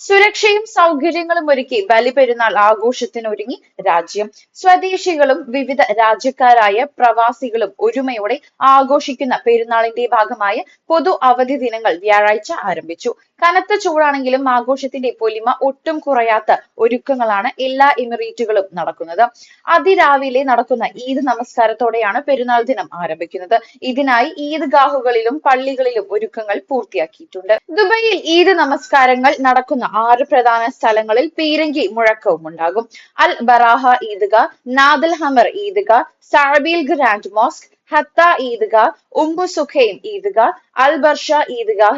സുരക്ഷയും സൗകര്യങ്ങളും ഒരുക്കി ബലിപെരുന്നാൾ ആഘോഷത്തിനൊരുങ്ങി രാജ്യം. സ്വദേശികളും വിവിധ രാജ്യക്കാരായ പ്രവാസികളും ഒരുമയോടെ ആഘോഷിക്കുന്ന പെരുന്നാളിന്റെ ഭാഗമായ പൊതു അവധി ദിനങ്ങൾ വ്യാഴാഴ്ച ആരംഭിച്ചു. കനത്ത ചൂടാണെങ്കിലും ആഘോഷത്തിന്റെ പൊലിമ ഒട്ടും കുറയാത്ത ഒരുക്കങ്ങളാണ് എല്ലാ എമിറേറ്റുകളും നടക്കുന്നത്. അതിരാവിലെ നടക്കുന്ന ഈദ് നമസ്കാരത്തോടെയാണ് പെരുന്നാൾ ദിനം ആരംഭിക്കുന്നത്. ഇതിനായി ഈദ്ഗാഹുകളിലും പള്ളികളിലും ഒരുക്കങ്ങൾ പൂർത്തിയാക്കിയിട്ടുണ്ട്. ദുബൈയിൽ ഈദ് നമസ്കാരങ്ങൾ നടക്കുന്ന ആറ് പ്രധാന സ്ഥലങ്ങളിൽ പീരങ്കി മുഴക്കവും ഉണ്ടാകും. അൽ ബറാഹ ഈദ്ഗ നാദൽ ഹമർ ഈദ്ഗ സാബീൽ ഗ്രാൻഡ് മോസ്ക് ഹത്ത ഈദ്ഗ ഉംബു സുഖൈം ഈദ്ഗാ അൽ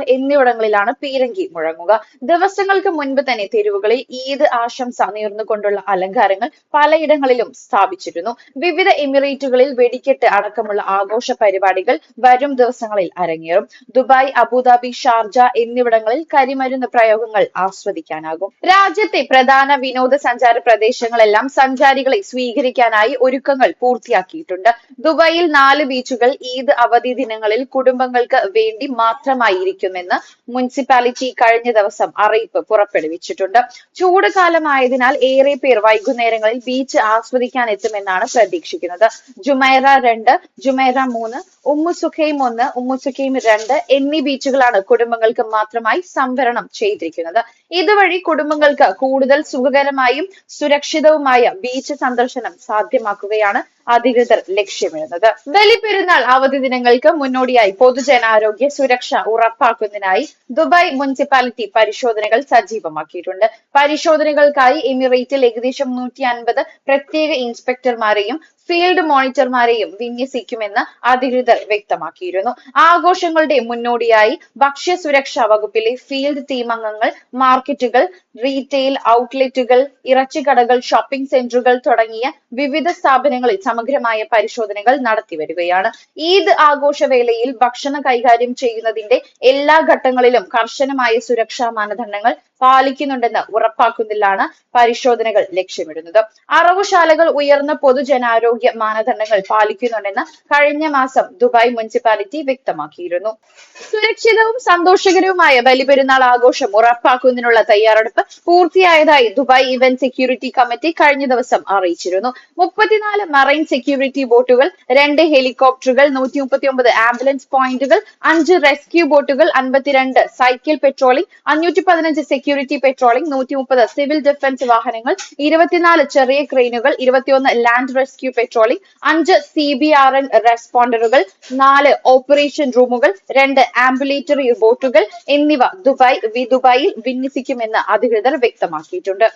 എന്നിവിടങ്ങളിലാണ് പീരങ്കി മുഴങ്ങുക. ദിവസങ്ങൾക്ക് മുൻപ് തന്നെ തെരുവുകളിൽ ഈദ് ആശംസ നേർന്നുകൊണ്ടുള്ള അലങ്കാരങ്ങൾ പലയിടങ്ങളിലും സ്ഥാപിച്ചിരുന്നു. വിവിധ എമിറേറ്റുകളിൽ വെടിക്കെട്ട് അടക്കമുള്ള ആഘോഷ പരിപാടികൾ വരും ദിവസങ്ങളിൽ അരങ്ങേറും. ദുബായ് അബുദാബി ഷാർജ എന്നിവിടങ്ങളിൽ കരിമരുന്ന് പ്രയോഗങ്ങൾ ആസ്വദിക്കാനാകും. രാജ്യത്തെ പ്രധാന വിനോദസഞ്ചാര പ്രദേശങ്ങളെല്ലാം സഞ്ചാരികളെ സ്വീകരിക്കാനായി ഒരുക്കങ്ങൾ പൂർത്തിയാക്കിയിട്ടുണ്ട്. ദുബായിൽ നാല് ബീച്ചുകൾ ഈദ് അവധി ദിനങ്ങളിൽ കുടുംബങ്ങൾക്ക് വേണ്ടി മാത്രമായിരിക്കുമെന്ന് മുനിസിപ്പാലിറ്റി കഴിഞ്ഞ ദിവസം അറിയിപ്പ് പുറപ്പെടുവിച്ചിട്ടുണ്ട്. ചൂട് കാലമായതിനാൽ ഏറെ പേർ വൈകുന്നേരങ്ങളിൽ ബീച്ച് ആസ്വദിക്കാൻ എത്തുമെന്നാണ് പ്രതീക്ഷിക്കുന്നത്. ജുമൈറ രണ്ട് ജുമൈറ മൂന്ന് ഉമ്മു സുഖൈം ഒന്ന് ഉമ്മു സുഖൈം രണ്ട് എന്നീ ബീച്ചുകളാണ് കുടുംബങ്ങൾക്ക് മാത്രമായി സംവരണം ചെയ്തിരിക്കുന്നത്. ഇതുവഴി കുടുംബങ്ങൾക്ക് കൂടുതൽ സുഖകരമായും സുരക്ഷിതവുമായ ബീച്ച് സന്ദർശനം സാധ്യമാക്കുകയാണ്. അധികൃതർ ലക്ഷ്യമിടുന്നത്. ബലിപെരുന്നാൾ അവധി ദിനങ്ങൾക്ക് മുന്നോടിയായി പൊതുജനാരോഗ്യ സുരക്ഷ ഉറപ്പാക്കുന്നതിനായി ദുബായ് മുനിസിപ്പാലിറ്റി പരിശോധനകൾ സജീവമാക്കിയിട്ടുണ്ട്. പരിശോധനകൾക്കായി എമിറേറ്റിൽ ഏകദേശം നൂറ്റി അൻപത് പ്രത്യേക ഇൻസ്പെക്ടർമാരെയും ഫീൽഡ് മോണിറ്റർമാരെയും വിന്യസിക്കുമെന്ന് അധികൃതർ വ്യക്തമാക്കിയിരുന്നു. ആഘോഷങ്ങളുടെ മുന്നോടിയായി ഭക്ഷ്യ സുരക്ഷാ വകുപ്പിലെ ഫീൽഡ് ടീം അംഗങ്ങൾ മാർക്കറ്റുകൾ റീറ്റെയിൽ ഔട്ട്ലെറ്റുകൾ ഇറച്ചിക്കടകൾ ഷോപ്പിംഗ് സെന്ററുകൾ തുടങ്ങിയ വിവിധ സ്ഥാപനങ്ങളിൽ സമഗ്രമായ പരിശോധനകൾ നടത്തി വരികയാണ്. ഈദ് ആഘോഷവേളയിൽ ഭക്ഷണം കൈകാര്യം ചെയ്യുന്നതിന്റെ എല്ലാ ഘട്ടങ്ങളിലും കർശനമായ സുരക്ഷാ മാനദണ്ഡങ്ങൾ പാലിക്കുന്നുണ്ടെന്ന് ഉറപ്പാക്കുന്നതിലാണ് പരിശോധനകൾ ലക്ഷ്യമിടുന്നത്. അറവുശാലകൾ ഉയർന്ന പൊതുജനാരോഗ്യ മാനദണ്ഡങ്ങൾ പാലിക്കുന്നുണ്ടെന്ന് കഴിഞ്ഞ മാസം ദുബായ് മുനിസിപ്പാലിറ്റി വ്യക്തമാക്കിയിരുന്നു. സുരക്ഷിതവും സന്തോഷകരവുമായ ബലിപെരുന്നാൾ ആഘോഷം ഉറപ്പാക്കുന്നതിനുള്ള തയ്യാറെടുപ്പ് പൂർത്തിയായതായി ദുബായ് ഇവന്റ് സെക്യൂരിറ്റി കമ്മിറ്റി കഴിഞ്ഞ ദിവസം അറിയിച്ചിരുന്നു. മുപ്പത്തിനാല് മറൈൻ സെക്യൂരിറ്റി ബോട്ടുകൾ രണ്ട് ഹെലികോപ്റ്ററുകൾ നൂറ്റി മുപ്പത്തി ഒമ്പത് ആംബുലൻസ് പോയിന്റുകൾ അഞ്ച് റെസ്ക്യൂ ബോട്ടുകൾ അൻപത്തിരണ്ട് സൈക്കിൾ പെട്രോളിംഗ് അഞ്ഞൂറ്റി പതിനഞ്ച് സെക്യൂരിറ്റി പെട്രോളിംഗ് നൂറ്റി മുപ്പത് സിവിൽ ഡിഫൻസ് വാഹനങ്ങൾ ഇരുപത്തിനാല് ചെറിയ ക്രെയിനുകൾ ഇരുപത്തിയൊന്ന് ലാൻഡ് റെസ്ക്യൂ പെട്രോളിംഗ് അഞ്ച് സി ബി ആർ എൻ റെസ്പോണ്ടറുകൾ നാല് ഓപ്പറേഷൻ റൂമുകൾ രണ്ട് ആംബുലേറ്ററി ബോട്ടുകൾ എന്നിവ ദുബായ് ദുബായിൽ വിന്യസിക്കുമെന്ന് അധികൃതർ വ്യക്തമാക്കിയിട്ടുണ്ട്.